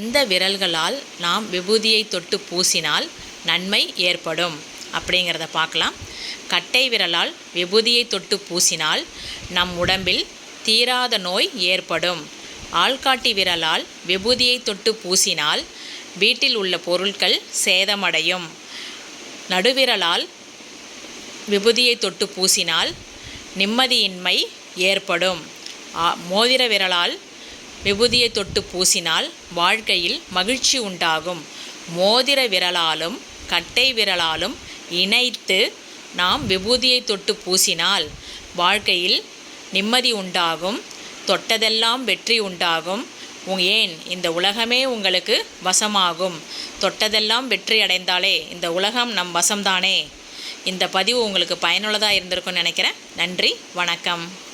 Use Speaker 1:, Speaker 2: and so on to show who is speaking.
Speaker 1: இந்த விரல்களால் நாம் விபூதியை தொட்டு பூசினால் நன்மை ஏற்படும். அப்படிங்கிறத பார்க்கலாம். கட்டை விரலால் விபூதியை தொட்டு பூசினால் நம் உடம்பில் தீராத நோய் ஏற்படும். ஆள்காட்டி விரலால் விபூதியை தொட்டு பூசினால் வீட்டில் உள்ள பொருட்கள் சேதமடையும். நடுவிரலால் விபூதியை தொட்டு பூசினால் நிம்மதியின்மை ஏற்படும். மோதிர விரலால் விபூதியை தொட்டு பூசினால் வாழ்க்கையில் மகிழ்ச்சி உண்டாகும். மோதிர விரலாலும் கட்டை விரலாலும் இணைத்து நாம் விபூதியை தொட்டு பூசினால் வாழ்க்கையில் நிம்மதி உண்டாகும். தொட்டதெல்லாம் வெற்றி உண்டாகும். உ- ஏன்? இந்த உலகமே உங்களுக்கு வசமாகும். தொட்டதெல்லாம் வெற்றி அடைந்தாலே இந்த உலகம் நம் வசம்தானே? இந்த பதிவு உங்களுக்கு பயனுள்ளதாக இருந்திருக்கும்னு நினைக்கிறேன். நன்றி வணக்கம்.